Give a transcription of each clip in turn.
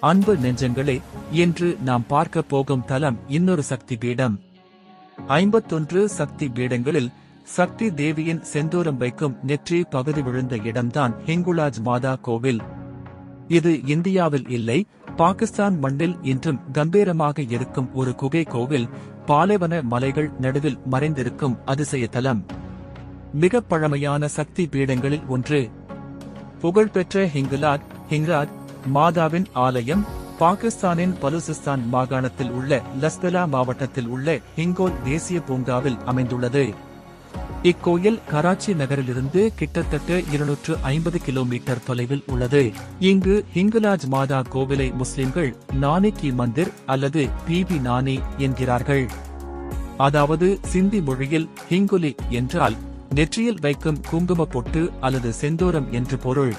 அன்பு நெஞ்சங்களே என்று நாம் பார்க்க போகும் தலம் இன்னொரு சக்தி பீடம் ஐம்பத்தொன்று சக்தி பீடங்களில் சக்தி தேவியின் செந்தூரம் வைக்கும் நெற்றி பகுதி விழுந்த இடம்தான் ஹிங்குலாஜ் மாதா கோவில். இது இந்தியாவில் இல்லை பாகிஸ்தான் மண்ணில் இன்றும் கம்பீரமாக இருக்கும் ஒரு குகை கோவில் பாலைவன மலைகள் நடுவில் மறைந்திருக்கும் அதிசய தலம். மிக பழமையான சக்தி பீடங்களில் ஒன்று. புகழ்பெற்ற ஹிங்குலாட் ஹிங்ராட் மாதாவின் ஆலயம் பாகிஸ்தானின் பலுசிஸ்தான் மாகாணத்தில் உள்ள லஸ்தலா மாவட்டத்தில் உள்ள ஹிங்கோல் தேசிய பூங்காவில் அமைந்துள்ளது. இக்கோயில் கராச்சி நகரிலிருந்து கிட்டத்தட்ட இருநூற்று ஐம்பது கிலோமீட்டர் தொலைவில் உள்ளது. இங்கு ஹிங்குலாஜ் மாதா கோவிலை முஸ்லிம்கள் நானி கி மந்திர் அல்லது பிபி நானி என்கிறார்கள். அதாவது சிந்தி மொழியில் ஹிங்குலி என்றால் நெற்றியில் வைக்கும் குங்கும பொட்டு அல்லது செந்தூரம் என்று பொருள்.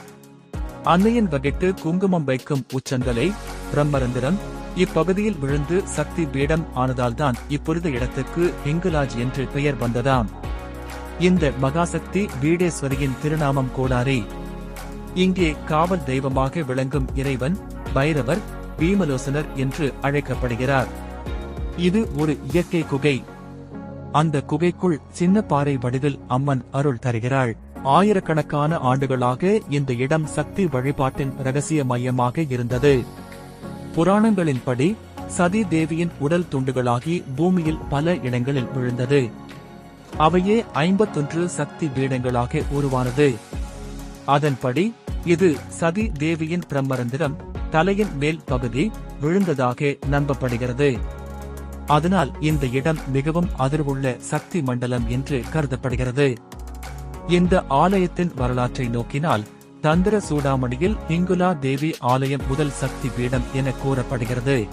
அன்னையின் வகைட்டு குங்குமம் வைக்கும் உச்சந்தலை பிரம்மரந்திரம் இப்பகுதியில் விழுந்து சக்தி பீடம் ஆனதால்தான் இப்பொழுது இடத்துக்கு ஹிங்குலாஜ் என்று பெயர் வந்ததாம். இந்த மகாசக்தி வீடேஸ்வரியின் திருநாமம் கோடாரி இங்கே காவல் தெய்வமாக விளங்கும் இறைவன் பைரவர் பீமலோசனர் என்று அழைக்கப்படுகிறார். இது ஒரு இயற்கை குகை. அந்த குகைக்குள் சின்ன பாறை வடிவில் அம்மன் அருள் தருகிறாள். ஆயிரக்கணக்கான ஆண்டுகளாக இந்த இடம் சக்தி வழிபாட்டின் ரகசிய மையமாக இருந்தது. புராணங்களின்படி சதி தேவியின் உடல் துண்டுகளாகி பூமியில் பல இடங்களில் விழுந்தது. அவையே ஐம்பத்தொன்று சக்தி பீடங்களாக உருவானது. அதன்படி இது சதி தேவியின் பிரம்மரந்திரம் தலையின் மேல் பகுதி விழுந்ததாக நம்பப்படுகிறது. அதனால் இந்த இடம் மிகவும் அதிர்வுள்ள சக்தி மண்டலம் என்று கருதப்படுகிறது. இந்த ஆலயத்தின் வரலாற்றை நோக்கினால் தந்திர சூடாமணியில் இங்குலா தேவி ஆலயம் முதல் சக்தி பீடம் என கூறப்படுகிறது.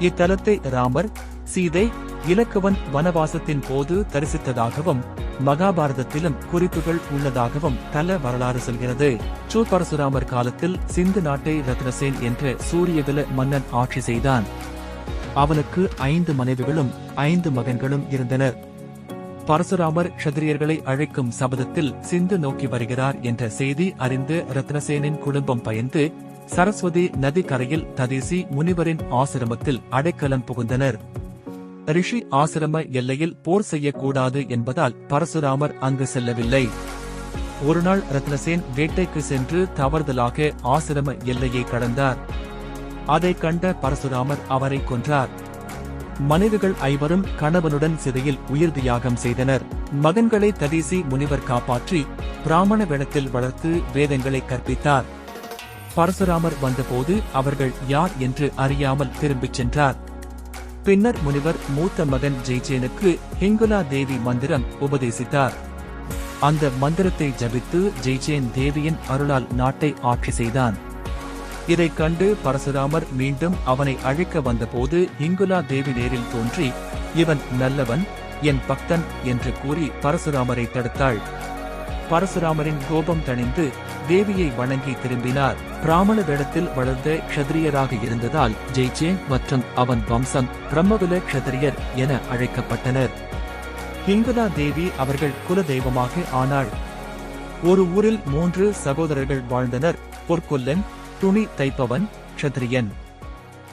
இத்தலத்தை ராமர் சீதை இலக்குவன் வனவாசத்தின் போது தரிசித்ததாகவும் மகாபாரதத்திலும் குறிப்புகள் உள்ளதாகவும் தல வரலாறு சொல்கிறது. சூ பரசுராமர் காலத்தில் சிந்து நாட்டை ரத்னசேன் என்ற சூரியகுல மன்னன் ஆட்சி செய்தான். அவனுக்கு ஐந்து மனைவிகளும் ஐந்து மகன்களும் இருந்தனர். பரசுராமர் க்ஷத்திரியர்களை அழைக்கும் சபதத்தில் சிந்து நோக்கி வருகிறார் என்ற செய்தி அறிந்து ரத்னசேனின் குடும்பம் பயந்து சரஸ்வதி நதி கரையில் ததேசி முனிவரின் ஆசிரமத்தில் அடைக்கலம் புகுந்தனர். ரிஷி ஆசிரம எல்லையில் போர் செய்யக்கூடாது என்பதால் பரசுராமர் அங்கு செல்லவில்லை. ஒருநாள் ரத்னசேன் வேட்டைக்கு சென்று தவறுதலாக ஆசிரம எல்லையை கடந்தார். அதைக் கண்ட பரசுராமர் அவரை கொன்றார். மனைவிகள் ஐவரும் கணவனுடன் சிறையில் உயிர் தியாகம் செய்தனர். மகன்களை ததீசி முனிவர் காப்பாற்றி பிராமண வேடத்தில் வளர்த்து வேதங்களை கற்பித்தார். பரசுராமர் வந்தபோது அவர்கள் யார் என்று அறியாமல் திரும்பிச் சென்றார். பின்னர் முனிவர் மூத்த மகன் ஜெய்சேனுக்கு ஹிங்குலா தேவி மந்திரம் உபதேசித்தார். அந்த மந்திரத்தை ஜபித்து ஜெய்சேன் தேவியின் அருளால் நாட்டை ஆட்சி செய்தான். இதைக் கண்டு பரசுராமர் மீண்டும் அவனை அழைக்க வந்தபோது ஹிங்குலா தேவி நேரில் தோன்றி இவன் நல்லவன் என் பக்தன் என்று கூறி பரசுராமரை தடுத்தாள். பரசுராமரின் கோபம் தணிந்து தேவியை வணங்கி திரும்பினார். பிராமண வேடத்தில் வளர்ந்த க்ஷத்ரியராக இருந்ததால் ஜெய்சேன் மற்றும் அவன் வம்சம் பிரம்மகுல க்ஷத்ரியர் என அழைக்கப்பட்டனர். ஹிங்குலா தேவி அவர்கள் குல தெய்வமாக ஆனாள். ஒரு ஊரில் மூன்று சகோதரர்கள் வாழ்ந்தனர். பொற்கொல்லன் துணி தைப்பவன் க்ஷத்ரியன்.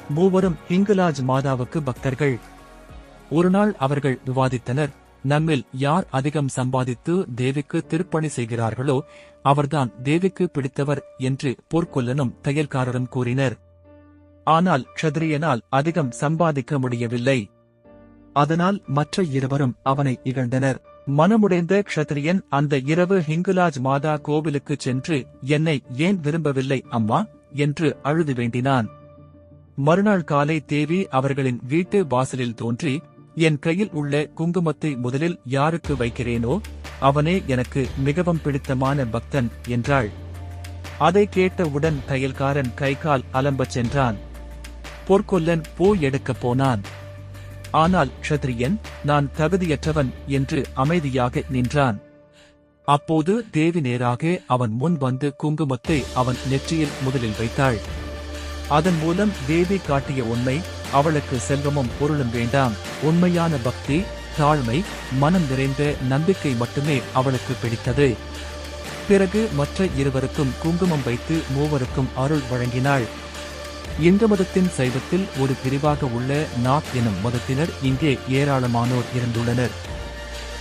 மூவரும் ஹிங்குலாஜ் மாதாவுக்கு பக்தர்கள். ஒருநாள் அவர்கள் விவாதித்தனர் நம்மில் யார் அதிகம் சம்பாதித்து தேவிக்கு திருப்பணி செய்கிறார்களோ அவர்தான் தேவிக்கு பிடித்தவர் என்று பொற்கொல்லனும் தையல்காரரும் கூறினர். ஆனால் க்ஷத்ரியனால் அதிகம் சம்பாதிக்க முடியவில்லை. அதனால் மற்ற இருவரும் அவனை இகழ்ந்தனர். மனமுடைந்த க்ஷத்ரியன் அந்த இரவு ஹிங்குலாஜ் மாதா கோவிலுக்கு சென்று என்னை ஏன் விரும்பவில்லை அம்மா? என்று அழுது வேண்டினான். மறுநாள் காலை தேவி அவர்களின் வீட்டு வாசலில் தோன்றி என் கையில் உள்ள குங்குமத்தை முதலில் யாருக்கு வைக்கிறேனோ அவனே எனக்கு மிகவும் பிடித்தமான பக்தன் என்றாள். அதை கேட்டவுடன் தையல்காரன் கைகால் அலம்பச் சென்றான். பொற்கொல்லன் பூ எடுக்கப் போனான். ஆனால் க்ஷத்ரியன் நான் தகுதியற்றவன் என்று அமைதியாக நின்றான். அப்போது தேவி நேராக அவன் முன் வந்து குங்குமத்தை அவன் நெற்றியில் முதலில் வைத்தாள். அதன் மூலம் தேவி காட்டிய உண்மை அவளுக்கு செல்வமும் பொருளும் வேண்டாம். உண்மையான பக்தி தாழ்மை மனம் நிறைந்த நம்பிக்கை மட்டுமே அவளுக்கு பிடித்தது. பிறகு மற்ற இருவருக்கும் குங்குமம் வைத்து மூவருக்கும் அருள் வழங்கினாள். இந்து மதத்தின் சைவத்தில் ஒரு பிரிவாக உள்ள நாத் எனும் மதத்தினர் இங்கே ஏராளமானோர் இருந்துள்ளனர்.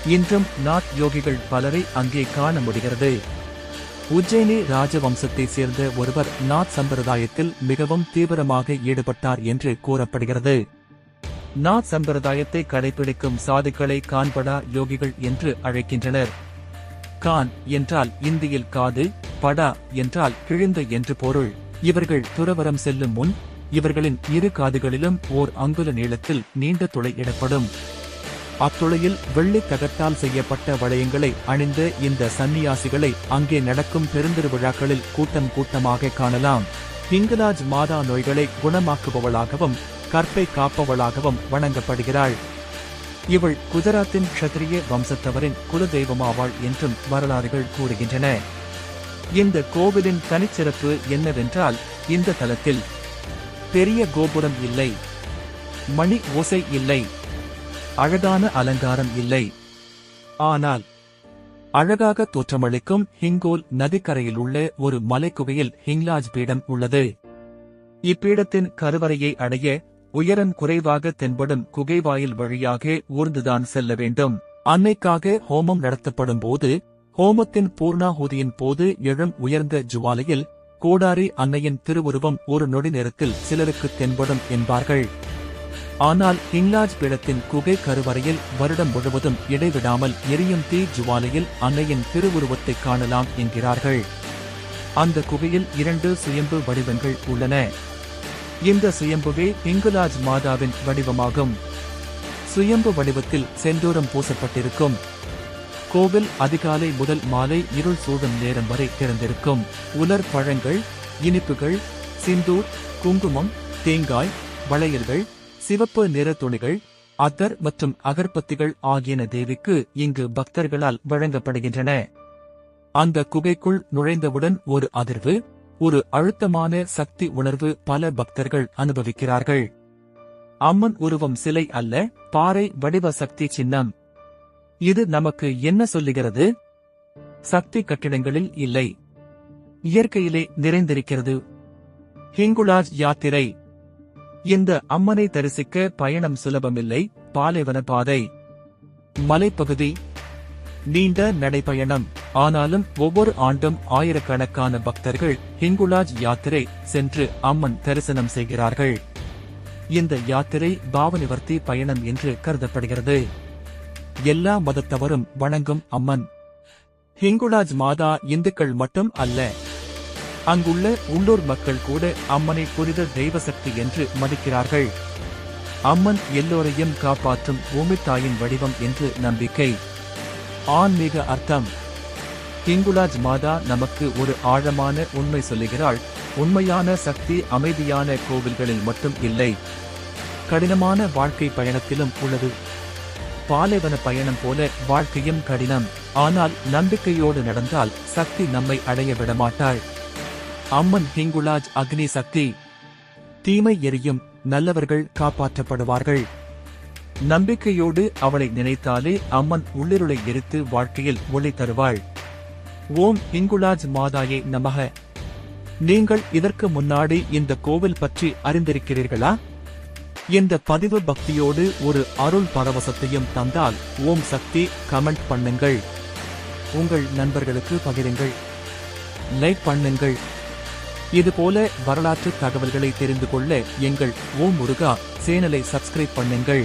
இன்றும் நாத் யோகிகள் பலரை அங்கே காண முடிகிறது. உஜ்ஜயினி ராஜவம்சத்தைச் சேர்ந்த ஒருவர் நாத் சம்பிரதாயத்தில் மிகவும் தீவிரமாக ஈடுபட்டார் என்று கூறப்படுகிறது. நாத் சம்பிரதாயத்தை கடைபிடிக்கும் சாதுக்களை கான்படா யோகிகள் என்று அழைக்கின்றனர். கான் என்றால் இந்தியில் காது படா என்றால் கிழிந்த என்று பொருள். இவர்கள் துறவரம் செல்லும் முன் இவர்களின் இரு காதுகளிலும் ஓர் அங்குல நீளத்தில் நீண்ட துளை இடப்படும். அத்துளையில் வெள்ளி தகட்டால் செய்யப்பட்ட வளையங்களை அணிந்த இந்த சன்னியாசிகளை அங்கே நடக்கும் பெருந்திருவிழாக்களில் கூட்டம் கூட்டமாக காணலாம். ஹிங்கலாஜ் மாதா நோய்களை குணமாக்குபவளாகவும் கற்பை காப்பவளாகவும் வணங்கப்படுகிறாள். இவள் குஜராத்தின் க்ஷத்ரிய வம்சத்தவரின் குலதெய்வமாவாள் என்றும் வரலாறுகள் கூறுகின்றன. இந்த கோவிலின் தனிச்சிறப்பு என்னவென்றால் இந்த தலத்தில் பெரிய கோபுரம் இல்லை. மணி ஓசை இல்லை. அழகான அலங்காரம் இல்லை. ஆனால் அழகாக தோற்றமளிக்கும் ஹிங்கோல் நதிக்கரையில் உள்ள ஒரு மலைக்குகையில் ஹிங்லாஜ் பீடம் உள்ளது. இப்பீடத்தின் கருவறையை அடைய உயரம் குறைவாக தென்படும் குகைவாயில் வழியாக ஊர்ந்துதான் செல்ல வேண்டும். அன்னைக்காக ஹோமம் நடத்தப்படும் போது ஹோமத்தின் பூர்ணாகுதியின் போது எழும் உயர்ந்த ஜுவாலையில் கோடாரி அன்னையின் திருவுருவம் ஒரு நொடி நேரத்தில் சிலருக்கு தென்படும் என்பார்கள். ஆனால் ஹிங்லாஜ் பீடத்தின் குகை கருவறையில் வருடம் முழுவதும் இடைவிடாமல் எரியும் தீ ஜுவாலையில் அன்னையின் திருவுருவத்தை காணலாம் என்கிறார்கள். அந்த குகையில் இரண்டு சுயம்பு வடிவங்கள் உள்ளன. இந்த சுயம்புவே ஹிங்குலாஜ் மாதாவின் வடிவமாகும். சுயம்பு வடிவத்தில் செந்தூரம் பூசப்பட்டிருக்கும். கோவில் அதிகாலை முதல் மாலை இருள் சூழும் நேரம் வரை திறந்திருக்கும். உலர் பழங்கள் இனிப்புகள் சிந்தூர் குங்குமம் தேங்காய் வளையல்கள் சிவப்பு நிற துணிகள் அத்தர் மற்றும் அகர்பத்திகள் ஆகியன தேவிக்கு இங்கு பக்தர்களால் வழங்கப்படுகின்றன. அந்த குகைக்குள் நுழைந்தவுடன் ஒரு அதிர்வு ஒரு அழுத்தமான சக்தி உணர்வு பல பக்தர்கள் அனுபவிக்கிறார்கள். அம்மன் உருவம் சிலை அல்ல பாறை வடிவ சக்தி சின்னம். இது நமக்கு என்ன சொல்லுகிறது? சக்தி கட்டிடங்களில் இல்லை. இயற்கையிலே நிறைந்திருக்கிறது. ஹிங்குலாஜ் யாத்திரை. இந்த அம்மனை தரிசிக்க பயணம் சுலபமில்லை பாலைவன பாதை. மலைப்பகுதி. நீண்ட நடைபயணம் ஆனாலும் ஒவ்வொரு ஆண்டும் ஆயிரக்கணக்கான பக்தர்கள் ஹிங்குலாஜ் யாத்திரை சென்று அம்மன் தரிசனம் செய்கிறார்கள். இந்த யாத்திரை பாவனிவர்த்தி பயணம் என்று கருதப்படுகிறது. எல்லா மதத்தவரும் வணங்கும் அம்மன். ஹிங்குலாஜ் மாதா இந்துக்கள் மட்டும் அல்ல. அங்குள்ள உள்ளூர் மக்கள் கூட அம்மனை புனித தெய்வ சக்தி என்று மதிக்கிறார்கள். அம்மன் எல்லோரையும் காப்பாற்றும் பூமித்தாயின் வடிவம் என்று நம்பிக்கை. ஆன்மீக அர்த்தம். கிங்குலாஜ் மாதா நமக்கு ஒரு ஆழமான உண்மை சொல்லுகிறாள். உண்மையான சக்தி அமைதியான கோவில்களில் மட்டும் இல்லை. கடினமான வாழ்க்கை பயணத்திலும் உள்ளது. பாலைவன பயணம் போல வாழ்க்கையும் கடினம். ஆனால் நம்பிக்கையோடு நடந்தால் சக்தி நம்மை அடைய விடமாட்டாள். அம்மன் ஹிங்குலாஜ் அக்னி சக்தி. தீமை எரியும் நல்லவர்கள் காப்பாற்றப்படுவார்கள். நம்பிக்கையோடு அவளை நினைத்தாலே அம்மன் உள்ளிருளை எரித்து வாழ்க்கையில் ஒளி தருவாள். ஓம் ஹிங்குலாஜ் மாதாயே நமக. நீங்கள் இதற்கு முன்னாடி இந்த கோவில் பற்றி அறிந்திருக்கிறீர்களா? இந்த பதிவு பக்தியோடு ஒரு அருள் பரவசத்தையும் தந்தால் ஓம் சக்தி கமெண்ட் பண்ணுங்கள். உங்கள் நண்பர்களுக்கு பகிருங்கள். லைக் பண்ணுங்கள். இதுபோல வரலாற்று தகவல்களை தெரிந்து கொள்ள எங்கள் ஓம் முருகா சேனலை சப்ஸ்கிரைப் பண்ணுங்கள்.